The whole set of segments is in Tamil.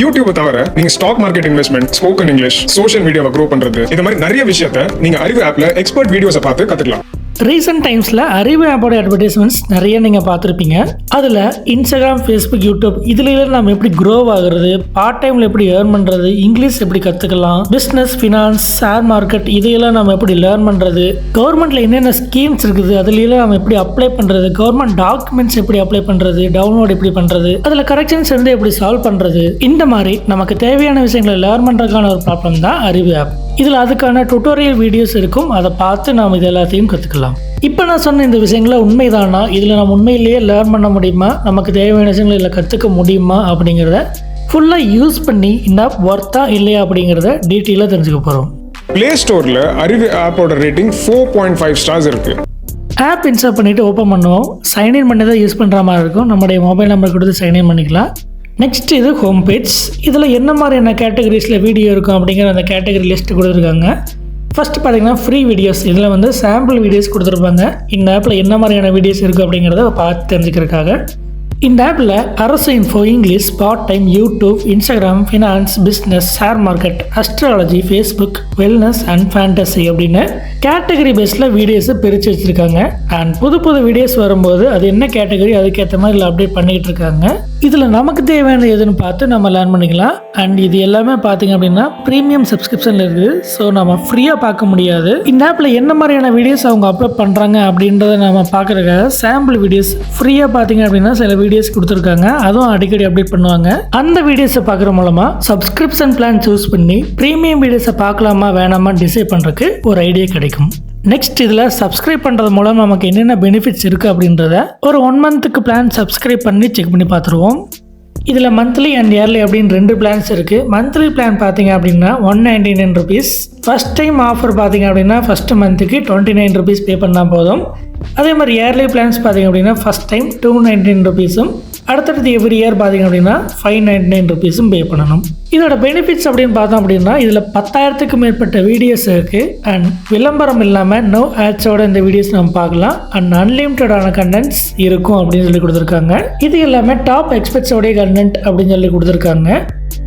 யூடியூப் தவிர நீங்க stock market investment spoken English social மீடியாவை க்ரோ பண்றது இந்த மாதிரி நிறைய விஷயத்த நீங்க அறிவு ஆப்ல எக்ஸ்பர்ட் வீடியோஸை பார்த்து கத்துக்கலாம். ரீசெண்ட் டைம்ஸில் அறிவு ஆப்போட அட்வர்டைஸ்மெண்ட்ஸ் நிறைய நீங்கள் பார்த்துருப்பீங்க. அதில் இன்ஸ்டாகிராம் ஃபேஸ்புக் யூடியூப் இதுல நம்ம எப்படி க்ரோ ஆகுறது பார்ட் டைமில் எப்படி ஏர்ன் பண்ணுறது இங்கிலீஷ் எப்படி கற்றுக்கலாம் பிஸ்னஸ் ஃபினான்ஸ் ஷேர் மார்க்கெட் இதையெல்லாம் நம்ம எப்படி லேர்ன் பண்ணுறது கவர்மெண்ட்டில் என்னென்ன ஸ்கீம்ஸ் இருக்குது அதுலலாம் நம்ம எப்படி அப்ளை பண்ணுறது கவர்மெண்ட் டாக்குமெண்ட்ஸ் எப்படி அப்ளை பண்ணுறது டவுன்லோட் எப்படி பண்ணுறது அதில் கரெக்ஷன்ஸ் இருந்து எப்படி சால்வ் பண்ணுறது இந்த மாதிரி நமக்கு தேவையான விஷயங்களை லேர்ன் பண்ணுறதுக்கான ஒரு ப்ராப்ளம் தான் அறிவு ஆப் இதில் அதுக்கான டுட்டோரியல் வீடியோஸ் இருக்கும். அதை பார்த்து நாம் இது எல்லாத்தையும் கற்றுக்கலாம் இப்போ நான் சொன்ன இந்த விஷயங்கள உண்மைதானா? இதில் நம்ம உண்மையிலேயே லேர்ன் பண்ண முடியுமா? நமக்கு தேவையான விஷயங்களை இதில் கற்றுக்க முடியுமா? அப்படிங்கிறத ஃபுல்லாக யூஸ் பண்ணி இந்த ஒர்த்தா இல்லையா? அப்படிங்கிறத டீட்டெயிலாக தெரிஞ்சுக்க போகிறோம் பிளே ஸ்டோர்ல அறிவு ஆப்போட rating four point five stars இருக்கு. ஆப் இன்ஸ்டால் பண்ணிவிட்டு ஓப்பன் பண்ணுவோம். சைன்இன் பண்ணி தான் யூஸ் பண்ணுற மாதிரி இருக்கும். நம்முடைய மொபைல் நம்பர் கொடுத்து சைன்இன் பண்ணிக்கலாம். நெக்ஸ்ட் இது ஹோம் பேஜ் இதில் என்ன மாதிரியான கேட்டகரிஸில் வீடியோ இருக்கும் அப்படிங்கிற அந்த கேட்டகரி லிஸ்ட் கொடுத்துருக்காங்க. ஃபஸ்ட் பார்த்தீங்கன்னா ஃப்ரீ வீடியோஸ் இதில் வந்து சாம்பிள் வீடியோஸ் கொடுத்துருப்பாங்க. இந்த ஆப்பில் என்ன மாதிரியான வீடியோஸ் இருக்குது அப்படிங்கிறத பார்த்து தெரிஞ்சுக்கிறதுக்காக. இந்த ஆப்பில் அரசு info English part time YouTube Instagram finance business share market astrology Facebook wellness and fantasy அப்படின்னு கேட்டகரி பேஸில் வீடியோஸை பிரித்து வச்சுருக்காங்க. அண்ட் புது புது வீடியோஸ் வரும்போது அது என்ன கேட்டகரி அதுக்கேற்ற மாதிரி இதில் அப்டேட் பண்ணிக்கிட்டு இருக்காங்க. இதில் நமக்கு தேவையானது எதுன்னு பார்த்து நம்ம லேர்ன் பண்ணிக்கலாம். அண்ட் இது எல்லாமே பார்த்தீங்க அப்படின்னா ப்ரீமியம் சப்ஸ்கிரிப்ஷனில் இருக்குது. ஸோ நம்ம ஃப்ரீயாக பார்க்க முடியாது. இந்த ஆப்பில் என்ன மாதிரியான வீடியோஸ் அவங்க அப்லோட் பண்ணுறாங்க அப்படின்றத நம்ம பார்க்குறக்காக சாம்பிள் வீடியோஸ் ஃப்ரீயாக பார்த்தீங்க அப்படின்னா சில வீடியோஸ் கொடுத்துருக்காங்க. அதுவும் அடிக்கடி அப்டேட் பண்ணுவாங்க. அந்த வீடியோஸை பார்க்குற மூலமாக சப்ஸ்கிரிப்ஷன் பிளான் சூஸ் பண்ணி ப்ரீமியம் வீடியோஸை பார்க்கலாமா வேணாமா டிசைட் பண்ணுறதுக்கு ஒரு ஐடியா கிடைக்கும். நெக்ஸ்ட் இதில் சப்ஸ்கிரைப் பண்ணுறது மூலம் நமக்கு என்னென்ன பெனிஃபிட்ஸ் இருக்குது அப்படின்றத ஒரு ஒன் மந்த்துக்கு பிளான் சப்ஸ்கிரைப் பண்ணி செக் பண்ணி பார்த்துருவோம். இதில் மந்த்லி அண்ட் இயர்லி அப்படின்னு ரெண்டு பிளான்ஸ் இருக்குது மந்த்லி பிளான் பார்த்தீங்க அப்படின்னா one ninety nine rupees first time offer பார்த்தீங்க அப்படின்னா ஃபஸ்ட்டு மந்த்துக்கு டுவெண்ட்டி நைன் ருபீஸ் பே பண்ணால் போதும். அதே மாதிரி இயர்லி பிளான்ஸ் பார்த்தீங்க அப்படின்னா first time two ninety nine ருபீஸும் அடுத்தடுத்து எவ்ரி இயர் பார்த்தீங்க அப்படின்னா ஃபைவ் நைன்டி நைன் ருபீஸும் பே பண்ணணும். இதோட பெனிஃபிட்ஸ் அப்படின்னு பார்த்தோம் அப்படின்னா இதில் பத்தாயிரத்துக்கு மேற்பட்ட வீடியோஸ் இருக்குது அண்ட் விளம்பரம் இல்லாமல் நோ ஆட்ஸோட இந்த வீடியோஸ் நம்ம பார்க்கலாம். அண்ட் அன்லிமிட்டடான கண்டென்ட்ஸ் இருக்கும் அப்படின்னு சொல்லி கொடுத்துருக்காங்க. இது எல்லாமே டாப் எக்ஸ்பெக்ட்ஸோடைய கண்டென்ட் அப்படின்னு சொல்லி கொடுத்துருக்காங்க.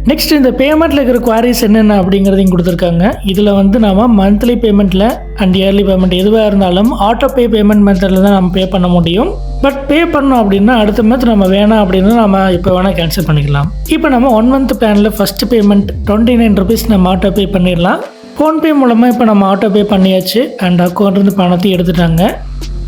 நெக்ஸ்ட் இந்த பேமெண்ட்டில் இருக்கிற குவாரிஸ் என்னென்ன அப்படிங்கிறதையும் கொடுத்துருக்காங்க. இதில் வந்து நாம மந்த்லி பேமெண்ட்டில் அண்ட் இயர்லி பேமெண்ட் எதுவாக இருந்தாலும் ஆட்டோ பே பேமெண்ட் மெத்தடில் தான் நம்ம பே பண்ண முடியும். பட் பே பண்ணோம் அப்படின்னா அடுத்த மந்த் நம்ம வேணாம் அப்படின்னா நம்ம இப்போ வேணால் கேன்சல் பண்ணிக்கலாம். இப்போ நம்ம ஒன் மந்த் பிளானில் first payment twenty nine rupees நம்ம ஆட்டோ பே பண்ணிடலாம். ஃபோன்பே மூலமாக இப்போ நம்ம ஆட்டோ பே பண்ணியாச்சு. அண்ட் அக்கௌண்ட்லேருந்து பணத்தையும் எடுத்துட்டாங்க.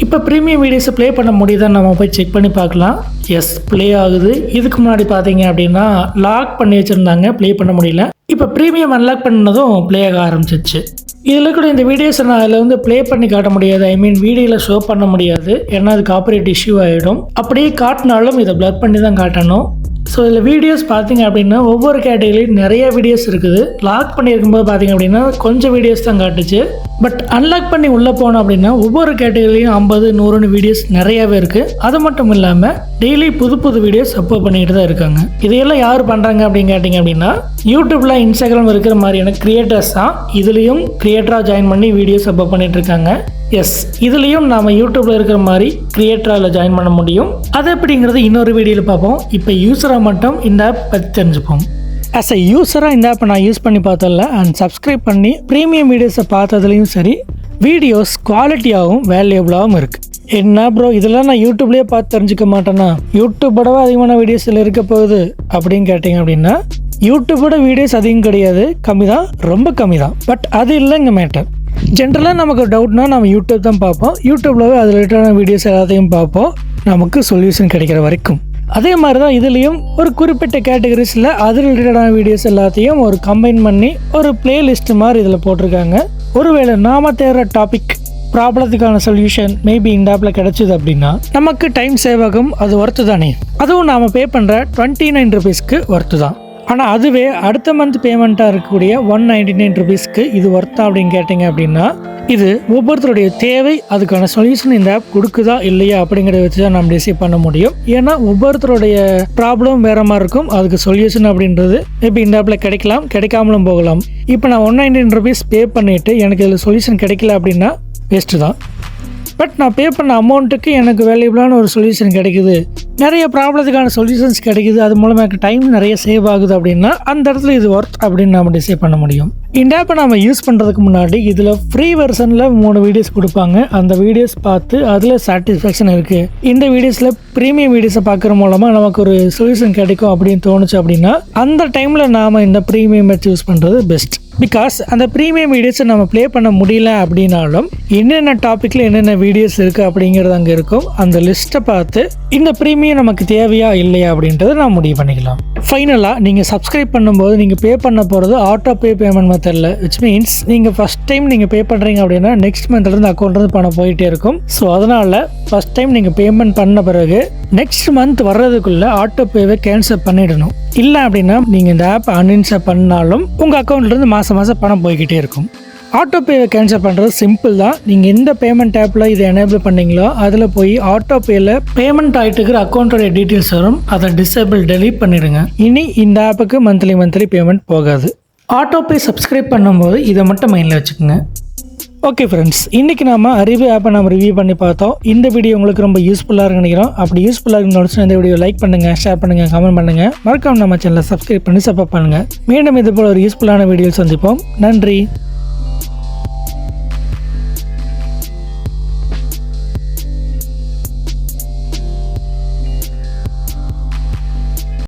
இப்போ ப்ரீமியம் வீடியோஸை ப்ளே பண்ண முடியுதான்னு நம்ம போய் செக் பண்ணி பார்க்கலாம். எஸ் ப்ளே ஆகுது. இதுக்கு முன்னாடி பார்த்தீங்க அப்படின்னா லாக் பண்ணி வச்சுருந்தாங்க. ப்ளே பண்ண முடியல. இப்போ ப்ரீமியம் அன்லாக் பண்ணதும் ப்ளே ஆக ஆரம்பிச்சிச்சு இதில் கூட இந்த வீடியோஸை நான் அதில் வந்து ப்ளே பண்ணி காட்ட முடியாது. ஐ மீன் வீடியோவில் ஷோ பண்ண முடியாது. ஏன்னா அது காப்பரேட் இஷ்யூ ஆகிடும் அப்படியே காட்டினாலும் இதை ப்ளர் பண்ணி தான் காட்டணும். ஸோ இதில் வீடியோஸ் பார்த்தீங்க அப்படின்னா ஒவ்வொரு கேட்டகரியும் நிறைய வீடியோஸ் இருக்குது. லாக் பண்ணியிருக்கும்போது பார்த்தீங்க அப்படின்னா கொஞ்சம் வீடியோஸ் தான் காட்டுச்சு. பட் அன்லாக் பண்ணி உள்ளே போனோம் அப்படின்னா ஒவ்வொரு கேட்டகரிலையும் ஐம்பது நூறுன்னு வீடியோஸ் நிறையாவே இருக்குது அது மட்டும் இல்லாமல் டெய்லி புது புது வீடியோஸ் அப்லோட் பண்ணிக்கிட்டு தான் இருக்காங்க. இதையெல்லாம் யார் பண்ணுறாங்க அப்படின்னு கேட்டிங்க அப்படின்னா யூடியூப்பில் இன்ஸ்டாகிராம் இருக்கிற மாதிரியான கிரியேட்டர்ஸ் தான் இதுலேயும் கிரியேட்டராக ஜாயின் பண்ணி வீடியோஸ் அப்லோட் பண்ணிகிட்டு இருக்காங்க. எஸ் இதுலேயும் நாம் யூடியூப்பில் இருக்கிற மாதிரி கிரியேட்டரால் ஜாயின் பண்ண முடியும். அது எப்படிங்கிறது இன்னொரு வீடியோவில் பார்ப்போம். இப்போ யூஸராக மட்டும் இந்த ஆப் பற்றி தெரிஞ்சுப்போம். ஆஸ் அ யூஸராக இந்த ஆப்பை நான் யூஸ் பண்ணி பார்த்ததில்ல. அண்ட் சப்ஸ்கிரைப் பண்ணி ப்ரீமியம் வீடியோஸை பார்த்ததுலையும் சரி வீடியோஸ் குவாலிட்டியாகவும் வேல்யூபிளாகவும் இருக்குது என்ன ப்ரோ இதெல்லாம் நான் யூடியூப்லேயே பார்த்து தெரிஞ்சுக்க மாட்டேன்னா யூடியூப்போடவே அதிகமான வீடியோஸ் இதில் இருக்க போகுது அப்படின்னு கேட்டிங்க அப்படின்னா யூடியூப்போட வீடியோஸ் அதிகம் கிடையாது. கம்மி தான் ரொம்ப கம்மி தான். பட் அது இல்லைங்க மேட்டர் ஜென்ரலாக நமக்கு டவுட்னால் நம்ம யூடியூப் தான் பார்ப்போம். யூடியூப்லவே அது ரிலேட்டடான வீடியோஸ் எல்லாத்தையும் பார்ப்போம். நமக்கு சொல்யூஷன் கிடைக்கிற வரைக்கும். அதே மாதிரி தான் இதுலேயும் ஒரு குறிப்பிட்ட கேட்டகரிஸில் அது ரிலேட்டடான வீடியோஸ் எல்லாத்தையும் ஒரு கம்பைன் பண்ணி ஒரு பிளேலிஸ்ட் மாதிரி இதில் போட்டிருக்காங்க. ஒருவேளை நாம தேடுற டாபிக் ப்ராப்ளத்துக்கான சொல்யூஷன் மேபி இந்த ஆப்பில் கிடச்சிது அப்படின்னா நமக்கு டைம் சேவ் ஆகும். அது ஒர்த்து தானே அதுவும் நாம் பே பண்ணுற டுவெண்ட்டி நைன் ருபீஸ்க்கு ஒர்த்து தான் ஆனால் அதுவே அடுத்த மந்த் பேமெண்ட்டாக இருக்கக்கூடிய ஒன் நைன்டி நைன் ருபீஸ்க்கு இது ஒர்த்தா அப்படின்னு கேட்டிங்க அப்படின்னா இது ஒவ்வொருத்தருடைய தேவை அதுக்கான சொல்யூஷன் இந்த ஆப் கொடுக்குதா இல்லையா அப்படிங்கிறத வச்சு தான் நம்ம டிசைட் பண்ண முடியும். ஏன்னா ஒவ்வொருத்தருடைய ப்ராப்ளம் வேற மாதிரி இருக்கும் அதுக்கு சொல்யூஷன் அப்படின்றது மேபி இந்த ஆப்பில் கிடைக்கலாம் கிடைக்காமலும் போகலாம். இப்போ நான் ஒன் நைன்டீன் ருபீஸ் பே பண்ணிவிட்டு எனக்கு இதில் சொல்யூஷன் கிடைக்கல அப்படின்னா வேஸ்ட்டு தான். பட் நான் பே பண்ண அமௌண்ட்டுக்கு எனக்கு வேல்யூபிளான ஒரு சொல்யூஷன் கிடைக்குது. நிறைய ப்ராப்ளத்துக்கான சொல்யூஷன்ஸ் கிடைக்குது. அது மூலமாக எனக்கு டைம் நிறைய சேவ் ஆகுது அப்படின்னா அந்த இடத்துல இது ஒர்த் அப்படின்னு நம்ம டிசைட் பண்ண முடியும். இந்த ஆப்பை நம்ம யூஸ் பண்ணுறதுக்கு முன்னாடி இதில் ஃப்ரீ வெர்ஷனில் மூணு வீடியோஸ் கொடுப்பாங்க. அந்த வீடியோஸ் பார்த்து அதில் சாட்டிஸ்ஃபேக்ஷன் இருக்குது இந்த வீடியோஸில் ப்ரீமியம் வீடியோஸை பார்க்குற மூலமாக நமக்கு ஒரு சொல்யூஷன் கிடைக்கும் அப்படின்னு தோணுச்சு அப்படின்னா அந்த டைமில் நாம் இந்த ப்ரீமியம் யூஸ் பண்ணுறது பெஸ்ட் பிகாஸ் அந்த ப்ரீமியம் வீடியோஸை நம்ம ப்ளே பண்ண முடியல அப்படின்னாலும் என்னென்ன டாப்பிக்கில் என்னென்ன வீடியோஸ் இருக்குது அப்படிங்கிறது அங்கே இருக்கும். அந்த லிஸ்ட்டை பார்த்து இந்த ப்ரீமியம் நமக்கு தேவையா இல்லையா அப்படின்றத நான் முடிவு பண்ணிக்கலாம். ஃபைனலாக நீங்கள் சப்ஸ்கிரைப் பண்ணும்போது நீங்கள் பே பண்ண போகிறது ஆட்டோ பே பேமெண்ட் மெத்தடில் விச் மீன்ஸ் நீங்கள் ஃபஸ்ட் டைம் நீங்கள் பே பண்ணுறீங்க அப்படின்னா நெக்ஸ்ட் மந்த்லேருந்து அக்கௌண்ட்லேருந்து பணம் போயிட்டே இருக்கும். ஸோ அதனால் ஃபஸ்ட் டைம் நீங்கள் பேமெண்ட் பண்ண பிறகு நெக்ஸ்ட் மந்த் வர்றதுக்குள்ளே ஆட்டோ பேவை கேன்சல் பண்ணிடணும். இல்லை அப்படின்னா நீங்கள் இந்த ஆப் அன்இன்ஸ்டால் பண்ணாலும் உங்கள் அக்கௌண்ட்லேருந்து மாதம் மாதம் பணம் போய்கிட்டே இருக்கும். ஆட்டோ பேவை கேன்சல் பண்ணுறது சிம்பிள் தான். நீங்கள் எந்த பேமெண்ட் ஆப்பில் இதை எனேபிள் பண்ணீங்களோ அதில் போய் ஆட்டோ பேயில் பேமெண்ட் ஆகிட்டு இருக்கிற அக்கௌண்ட்டோடைய டீட்டெயில்ஸ் வரும். அதை டிசேபிள் டெலீட் பண்ணிடுங்க. இனி இந்த ஆப்புக்கு மந்த்லி மந்த்லி பேமெண்ட் போகாது. ஆட்டோ பே சப்ஸ்கிரைப் பண்ணும்போது இதை மட்டும் மைண்டில் வச்சுக்கோங்க. ஓகே ஃப்ரெண்ட்ஸ் இன்றைக்கி நம்ம அறிவு ஆப்பை நம்ம ரிவ்யூ பண்ணி பார்த்தோம். இந்த வீடியோ உங்களுக்கு ரொம்ப யூஸ்ஃபுல்லாக இருக்கு நினைக்கிறோம். அப்படி யூஸ்ஃபுல்லாக இருக்குன்னு இந்த வீடியோ லைக் பண்ணுங்கள் ஷேர் பண்ணுங்கள் கமெண்ட் பண்ணுங்கள் மறக்காம நம்ம சேனலை சப்ஸ்கிரைப் பண்ணி சப்போர்ட் பண்ணுங்கள் மீண்டும் இது போல் ஒரு யூஸ்ஃபுல்லான வீடியோ சந்திப்போம். நன்றி.